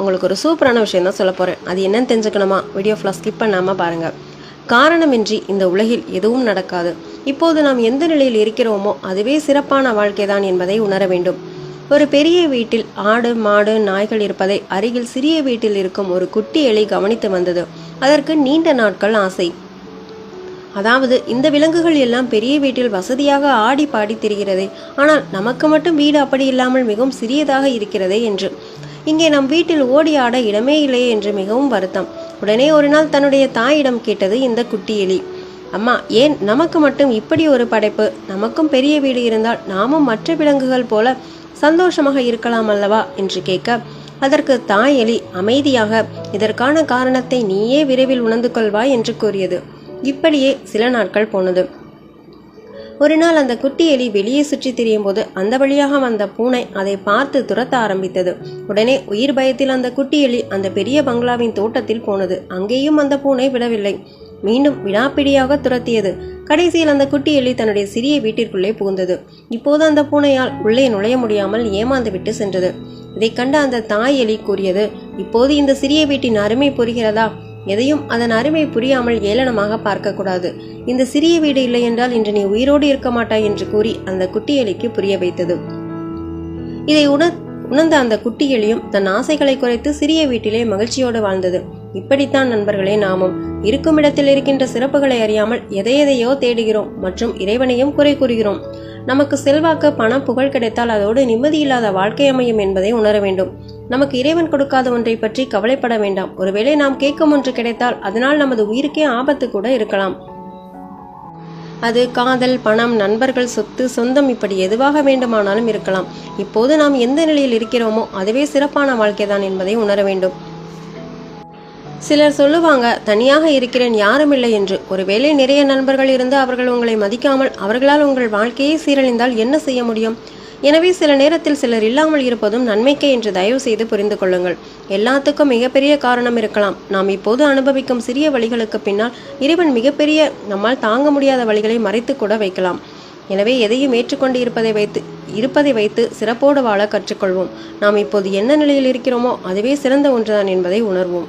உங்களுக்கு ஒரு சூப்பரான விஷயம் தான் சொல்ல போகிறேன் அது என்னன்னு தெரிஞ்சுக்கணுமா? வீடியோ ஃபுல்லாக ஸ்கிப் பண்ணாமல் பாருங்கள் காரணமின்றி இந்த உலகில் எதுவும் நடக்காது. இப்போது நாம் எந்த நிலையில் இருக்கிறோமோ அதுவே சிறப்பான வாழ்க்கைதான் என்பதை உணர வேண்டும். ஒரு பெரிய வீட்டில் ஆடு மாடு நாய்கள் இருப்பதை அருகில் சிறிய வீட்டில் இருக்கும் ஒரு குட்டி எலி கவனித்து வந்தது. அதற்கு நீண்ட நாட்கள் ஆசை. அதாவது இந்த விலங்குகள் எல்லாம் பெரிய வீட்டில் வசதியாக ஆடி பாடி திரிகிறதே. ஆனால் நமக்கு மட்டும் வீடு அப்படி இல்லாமல் மிகவும் சிறியதாக இருக்கிறதே என்று. இங்கே நம் வீட்டில் ஓடி ஆட இடமே இல்லையே என்று மிகவும் வருத்தம். உடனே ஒரு நாள் தன்னுடைய தாயிடம் கேட்டது இந்த குட்டி எலி. அம்மா ஏன் நமக்கு மட்டும் இப்படி ஒரு படைப்பு? நமக்கும் பெரிய வீடு இருந்தால் நாமும் மற்ற விலங்குகள் போல சந்தோஷமாக இருக்கலாம் அல்லவா? என்று கேட்க அதற்கு தாய் எலி அமைதியாக இதற்கான காரணத்தை நீயே விரைவில் உணர்ந்து கொள்வாய் என்று கூறியது. இப்படியே சில நாட்கள் போனது. ஒரு நாள் அந்த குட்டி எலி வெளியே சுற்றி திரியும் போது அந்த வழியாக வந்த பூனை அதை பார்த்து துரத்த ஆரம்பித்தது. உடனே உயிர் பயத்தில் அந்த குட்டி எலி அந்த பெரிய பங்களாவின் தோட்டத்தில் போனது. அங்கேயும் அந்த பூனை விடவில்லை. மீண்டும் விடாப்பிடியாக துரத்தியது. கடைசியில் அந்த குட்டி எலி தன்னுடைய சிறிய வீட்டிற்குள்ளே புகுந்தது. இப்போது அந்த பூனையால் உள்ளே நுழைய முடியாமல் ஏமாந்து விட்டு சென்றது. இதைக் கண்ட அந்த தாய் எலி கூறியது இப்போது இந்த சிறிய வீட்டின் அருமை புரிகிறதா? எதையும் அதன் அருமை புரியாமல் ஏளனமாக பார்க்கக்கூடாது. இந்த சிறிய வீடு இல்லை என்றால் இன்று நீ உயிரோடு இருக்க மாட்டாய் என்று கூறி அந்த குட்டி எலிக்கு புரிய வைத்தது. இதை உண உணர்ந்த அந்த குட்டி எலியும் தன் ஆசைகளை குறைத்து சிறிய வீட்டிலே மகிழ்ச்சியோடு வாழ்ந்தது. இப்படித்தான் நண்பர்களே நாமும் இருக்கும் இடத்தில் இருக்கின்ற சிறப்புகளை அறியாமல் எதை எதையோ தேடுகிறோம் மற்றும் இறைவனையும் குறை கூறுகிறோம். நமக்கு செல்வாக்கு பணம் புகழ் கிடைத்தால் அதோடு நிம்மதியில்லாத வாழ்க்கை அமையும் என்பதை உணர வேண்டும். நமக்கு இறைவன் கொடுக்காத ஒன்றை பற்றி கவலைப்பட வேண்டாம். ஒருவேளை நாம் கேட்கும் ஒன்று கிடைத்தால் அதனால் நமது உயிருக்கே ஆபத்து கூட இருக்கலாம். அது காதல் பணம் நண்பர்கள் சொத்து சொந்தம் இப்படி எதுவாக வேண்டுமானாலும் இருக்கலாம். இப்போது நாம் எந்த நிலையில் இருக்கிறோமோ அதுவே சிறப்பான வாழ்க்கைதான் என்பதை உணர வேண்டும். சிலர் சொல்லுவாங்க தனியாக இருக்கிறேன் யாரும் இல்லை என்று. ஒருவேளை நிறைய நண்பர்கள் இருந்து அவர்கள் உங்களை மதிக்காமல் அவர்களால் உங்கள் வாழ்க்கையை சீரழிந்தால் என்ன செய்ய முடியும்? எனவே சில நேரத்தில் சிலர் இல்லாமல் இருப்பதும் நன்மைக்கே என்று தயவு செய்து புரிந்து கொள்ளுங்கள். எல்லாத்துக்கும் மிகப்பெரிய காரணம் இருக்கலாம். நாம் இப்போது அனுபவிக்கும் சிறிய வழிகளுக்கு பின்னால் இறைவன் மிகப்பெரிய நம்மால் தாங்க முடியாத வழிகளை மறைத்து கூட வைக்கலாம். எனவே எதையும் ஏற்றுக்கொண்டு இருப்பதை வைத்து இருப்பதை வைத்து சிறப்போடு வாழ கற்றுக்கொள்வோம். நாம் இப்போது என்ன நிலையில் இருக்கிறோமோ அதுவே சிறந்த ஒன்றுதான் என்பதை உணர்வோம்.